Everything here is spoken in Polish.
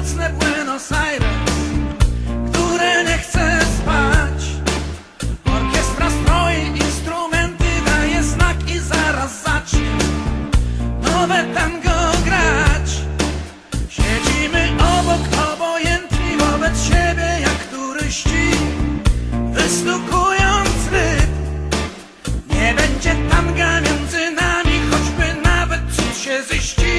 nocne Buenos Aires, które nie chce spać. Orkiestra stroi instrumenty, daje znak i zaraz zacznie nowe tango grać. Siedzimy obok, obojętni wobec siebie jak turyści, wystukując ryb. Nie będzie tanga między nami, choćby nawet cud się ziści.